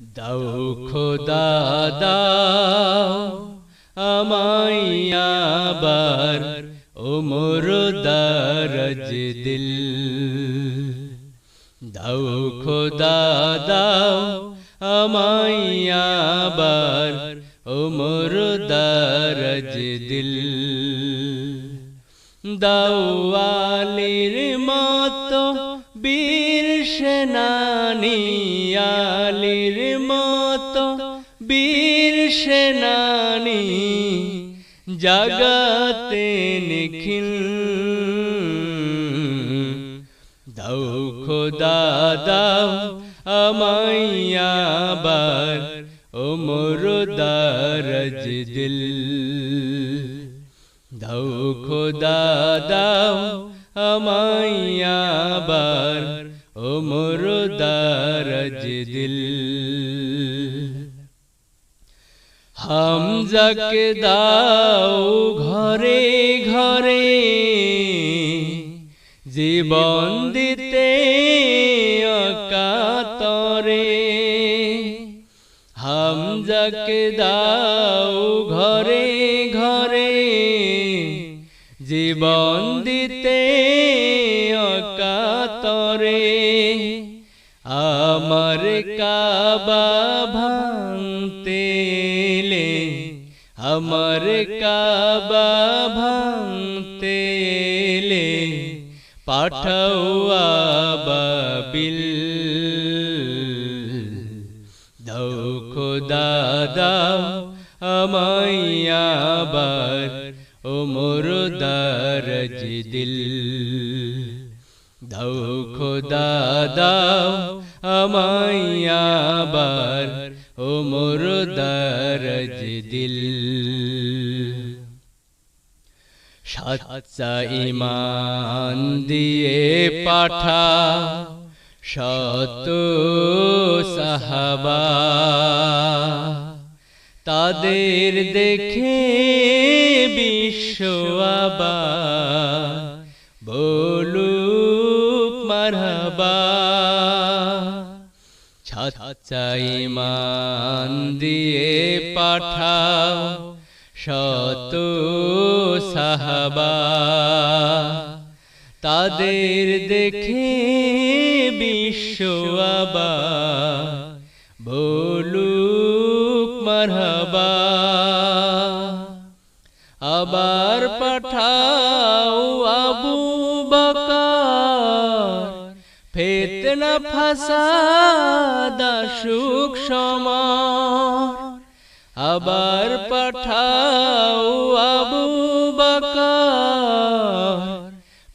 দাও খোদা, দাও আমায়াবার ওমর দারজ দিল। দাও খোদা, দাও আমায়াবার ওমর দারজ দিল। দাওয়ালির মতো বীর সেনানি আলির মতো বীর সেনানি জাগাতে নিখিল। দাও খোদা, দাও আমায়াবার ওমর দারজ দিল। দাও খোদা, দাও আমায়াবার ওমর দারজ দিল হামজাকে দাও ঘরে ঘরে জীবন দিতে অকাতরে হামজাকে দাও ঘরে ঘরে জীবন দিতে অকাতরে আমার কাবা ভাঙতে এলে, আমার কাবা ভাঙতে এলে, পাঠাও আবাবিল। দাও খোদা, দাও আমায়াবার ওমর দারজ দিল দাও খোদা, দাও আমায়াবার ওমর দারজ দিল। সাচ্চা ইমান দিয়ে পাঠা, শত সাহাবা। তাদের দেখে বিশ্ব আবার ছাচ্চা ইমান দিয়ে পাঠাও শত সাহাবা। তাদের দেখে বিশ্ব বলুক মারহাবা। আবার পাঠাও আবু ফেতনা ফাসাদা সুখ সমার আবার পাঠাও আবু বকর।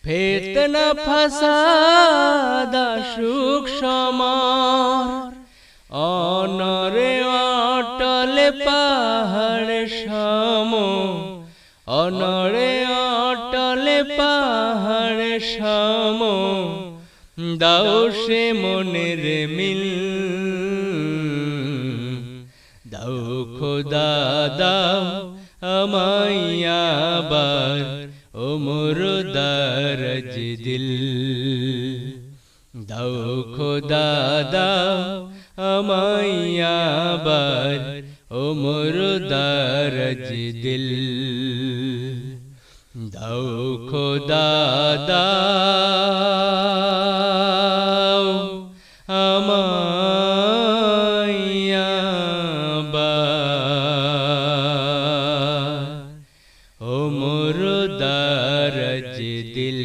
ফেতনা ফাসাদা সুখ সমার অনরে অটল পাহাড় সম। অনরে অটল পাহাড় সম। দাও সে মনের মিল। দাও খোদা দাও আমায়াবার ওমর দারজ দিল। দাও খোদা দাও আমায়াবার ওমর দারজ দিল। দাও খোদা দাও আমায়াবার ওমর দারজ দিল